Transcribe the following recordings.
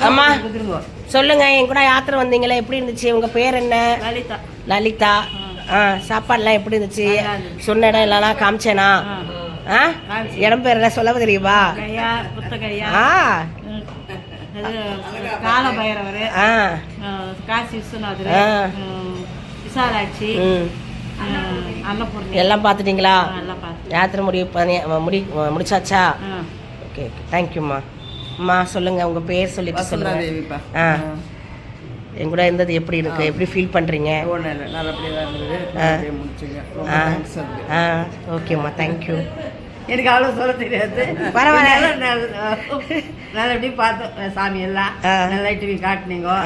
அம்மா சொல்லுங்க என் கூட யாத்திரை வந்தீங்களே? எப்படி இருந்துச்சு? உங்க பேர் என்ன? லலிதா. லலிதா. ஆ. சாப்பாடுலாம் எப்படி இருந்துச்சு. சொன்ன இடம் எல்லாம் காமிச்சேனா? ஆ. இடம் பேர் என்ன சொல்ல தெரியுமா? ஆ. கால பைரவர் ஆ. காசி விஸ்வநாதர். விசாலாட்சி. எல்லாம் பார்த்துட்டீங்களா? யாத்திரை முடிவு பண்ணி முடி முடிச்சாச்சா. Okay okay. தேங்க்யூம்மா அம்மா சொல்லுங்க உங்க பேர் சொல்லிட்டு சொல்லுங்க. தேவிப்பா. ஆ. என் கூட இருந்தது எப்படி இருக்கு? எப்படி ஃபீல் இருந்தது. ஆ. ஓகேம்மா தேங்க்யூ எனக்கு அவ்வளோ சொல்ல தெரியாது. பரவாயில்ல. நல்ல- நல்ல- நல்லபடியாக பார்த்தோம் சாமி எல்லாம். நல்லா டிவி காட்டினீங்க.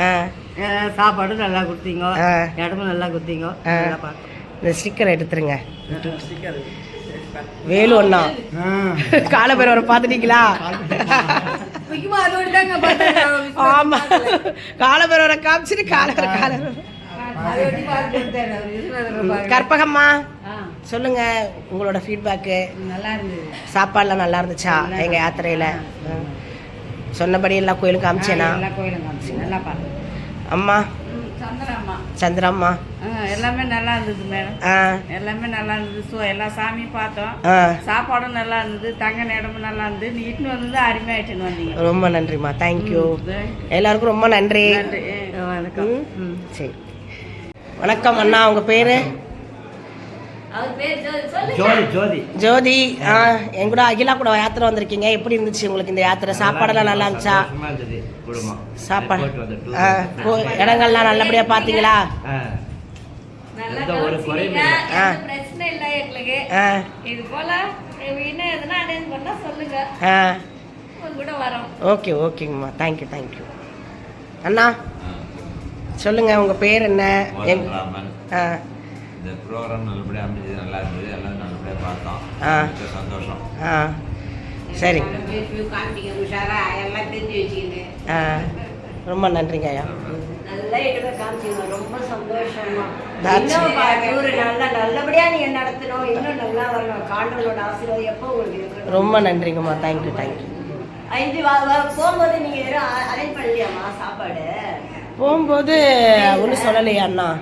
சாப்பாடும் நல்லா கொடுத்தீங்க. ஆ. இடமும் நல்லா கொடுத்தீங்க. நல்லா பார்த்தோம். இந்த ஸ்டிக்கர் எடுத்துருங்க. வேலு ஒண்ணா காலபேரவரை பார்த்துட்டீங்களா? முக்கியமாக அது ஒன்று தாங்க பார்த்தேன். ஆமா. காலபேரவரை காமிச்சிட்டு விஸ்வநாதரை பார்க்க. கற்பகம்மா சொல்லுங்க உங்களோட ஃபீட்பேக்கு நல்லா இருந்தது. சாப்பாடுலாம் நல்லா இருந்துச்சா எங்க யாத்திரையில. சொன்னபடி எல்லா கோயிலும் காமிச்சேனா? எல்லா கோயிலும் காமிச்சு நல்லா பார்த்தேன். அம்மா சந்திரம்மா. சந்திரம்மா. ஆ, எல்லாமே நல்லா இருந்தது மேடம். ஆ. எல்லாமே நல்லா இருந்தது. ஸோ எல்லா சாமியும் பார்த்தோம். ஆ. சாப்பாடும் நல்லா இருந்தது. தங்க இடமும் நல்லா இருந்தது. நீ இட்டுன்னு வந்து அருமையாயிட்டுன்னு வந்தீங்க. ரொம்ப நன்றிம்மா. தேங்க்யூ எல்லாருக்கும் ரொம்ப நன்றி. நன்றி. வணக்கம். ம். சரி. வணக்கம் அண்ணா உங்க பேரு? ஜோதி. ஜோதி ஜோதி. ஆ என் கூட அகிலா கூட யாத்திரை வந்திருக்கீங்க. எப்படி இருந்துச்சு உங்களுக்கு இந்த யாத்திரை? சாப்பாடெல்லாம் நல்லா இருந்துச்சா? சாப்பாடு. இடங்கள்லாம் நல்லபடியா வரோம். ஓகே ஓகேங்கம்மா. தேங்க்யூ தேங்க்யூ அண்ணா சொல்லுங்க உங்க பேர் என்ன? ஆ. இந்த ப்ரோக்ராம் நல்லபடியாக அமைஞ்சது நல்லா இருந்தது எல்லாம் நல்லபடியாக பார்த்தோம். சந்தோஷம். ஆ. ரொம்ப நன்றிங்க ஐயா. நல்லா எங்களை காமிச்சீங்க. ரொம்ப சந்தோஷமா. That's இன்னும் பா- ஒரு நல்ல நல்லபடியா நீங்க நடத்தணும். இன்னும் நல்லா வரணும். காண்டவனோட ஆசீர்வாதம் எப்போ உங்களுக்கு இருக்கணும்? ரொம்ப நன்றிங்கம்மா. தேங்க்யூ தேங்க்யூ வா- போகும்போது நீங்க வெறும் அரேஞ்ச் பண்ணலையாம்மா சாப்பாடு? போகும்போது ஒன்றும் சொல்லலையா அண்ணா.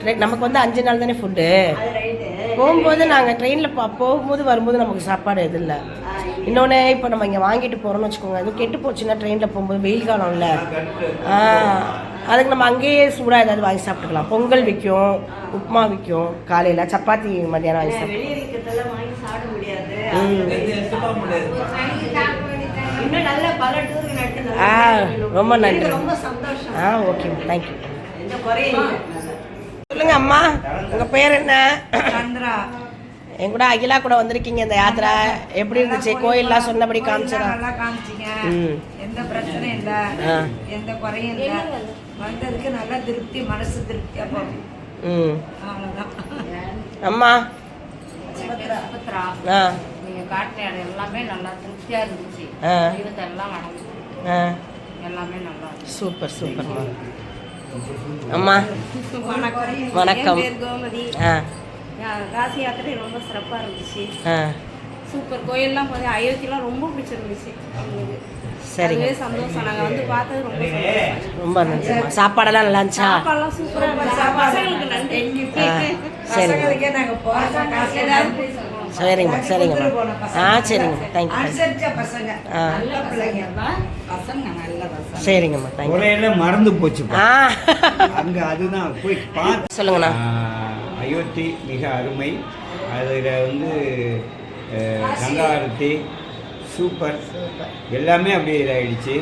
ட்ரெயின் நமக்கு வந்து அஞ்சு நாள் தானே ஃபுட்டு அது போகும்போது நாங்கள் ட்ரெயினில் பா போகும்போது வரும்போது நமக்கு சாப்பாடு எதுவும் இல்லை. இன்னொன்று இப்போ நம்ம இங்கே வாங்கிட்டு போகிறோம்னு வச்சுக்கோங்க. எதுவும் கெட்டு போச்சுன்னா ட்ரெயினில் போகும்போது வெயில் காலம்ல ஆ அதுக்கு நம்ம அங்கேயே சூடாக ஏதாவது வாங்கி சாப்பிட்டுக்கலாம். பொங்கல் விற்கும் உப்புமா விற்கும் காலையில் சப்பாத்தி மத்தியானம் வாங்கி சாப்பிட்டு வெளியே இருக்கிறதெல்லாம் வாங்கி சாப்பிட முடியாது. ம். இன்னும் நல்ல பல டூர் நடத்தி ஆ, ரொம்ப நன்றி. ஆ ஓகே தேங்க்யூ இல்லை. சொல்லுங்க அம்மா. உங்கள் பேர் என்ன? சந்திரா. என் கூட அகிலா கூட வந்திருக்கீங்க இந்த யாத்திரை. எப்படி இருந்துச்சு? கோயில்லாம் சொன்னபடி காமிச்சதா? நல்லா காமிச்சிங்க. ம். எந்த பிரச்சனையும் இல்ல. ஆ. எந்த குறையும் இல்ல. வந்ததுக்கு நல்லா திருப்தி மனசு திருப்தி அப்போ. ம். அம்மா. சுபத்ரா ஆ. நீங்க காட்டின இடம் எல்லாமே நல்லா திருப்தியா இருந்துச்சு. ஆ. தெய்வத்தை எல்லாம் வணங்கி ஆ. எல்லாமே நல்லா சூப்பர் சூப்பர்மா அம்மா. வணக்கம். ஆ. காசி யாத்திரை ரொம்ப சிறப்பா இருந்துச்சு. ஆ. சூப்பர். கோயில்லாம் போது அயோத்தியெல்லாம் ரொம்ப பிடிச்சிருந்துச்சு. சரிங்க. சந்தோஷம். நாங்க வந்து பார்த்தது ரொம்ப ரொம்ப நன்றிம்மா. சாப்பாடெல்லாம் நல்லா இருந்துச்சா? சாப்பாடுலாம் சூப்பரா இருந்துச்சு. பசங்களுக்கு நன்றி. பசங்களுக்கே நாங்கள் போகிறோம் காசு ஏதாவது சரிங்கம்மா சரிங்கம்மா. ஆ சரிங்க தேங்க்யூ ஆ. நல்ல பிள்ளைங்க. பசங்க நல்ல பசங்க. சரிங்கம்மா தேங்க்யூ குறையில மறந்து போச்சு ஆ. அங்க அதுதான் போய் பார்த்து சொல்லுங்கண்ணா. அயோத்தி மிக அருமை. அதில் வந்து கங்கா ஆரத்தி சூப்பர். எல்லாமே அப்படியே இதாகிடுச்சு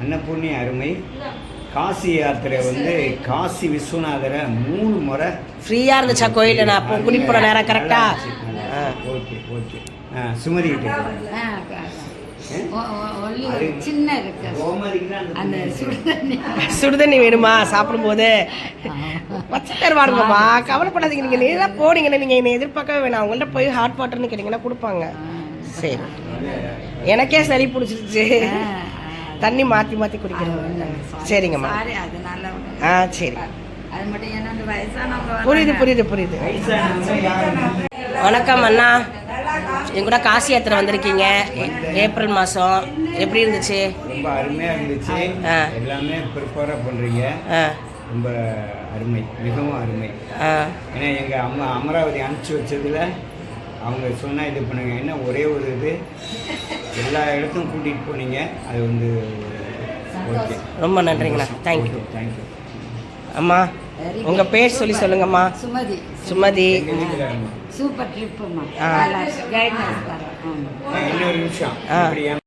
அன்னபூர்ணி. அருமை. காசி யாத்திரை வந்து காசி விஸ்வநாதரை மூணு முறை ஃப்ரீயாக இருந்துச்சா கோயிலில்? நான் அப்போ போகிற நேரம் கரெக்டா ஆ. Okay okay. ஆ சுமதி கிட்ட சின்ன சுடுதண்ணி. சுடுதண்ணி வேணுமா? சாப்பிடும்போது. பச்சை தருவாருங்கம்மா கவலைப்படாதீங்க. நீங்கள் நேராக போனீங்கன்னா நீங்கள் என்னை எதிர்பார்க்கவே வேணாம். அவங்கள்ட்ட போய் ஹாட் வாட்டர்னு கேட்டிங்கன்னா கொடுப்பாங்க. சரி. எனக்கே சளி பிடிச்சிருச்சு. தண்ணி மாற்றி மாற்றி குடிக்கிறேன் சரிங்கம்மா. சாரி அது நல்ல ஆ சரி. அது மட்டும் ஏன்னா அந்த வயசானவங்க புரியுது புரியுது புரியுது. வணக்கம் அண்ணா. என் கூட காசி யாத்திரை வந்திருக்கீங்க. ஏப்ரல் மாதம் எப்படி இருந்துச்சு? ரொம்ப அருமையாக இருந்துச்சு. ஆ. எல்லாமே ப்ரிப்பேராக பண்ணுறீங்க ஆ. ரொம்ப அருமை மிகவும் அருமை. ஏன்னா எங்கள் அம்மா அமராவதி அனுப்பிச்சி வச்சதுல அவங்க சொன்னால் இது பண்ணுங்க. என்ன ஒரே ஒரு எல்லா இடத்தும் கூட்டிகிட்டு போனீங்க. அது வந்து ஓகே. ரொம்ப நன்றிங்கண்ணா. தேங்க்யூ தேங்க்யூ அம்மா உங்கள் பேர் சொல்லி சொல்லுங்கம்மா. சுமதி. சுமதி. சூப்பர் ட்ரிப்புமா ஆ. இன்னொரு நிமிஷம்.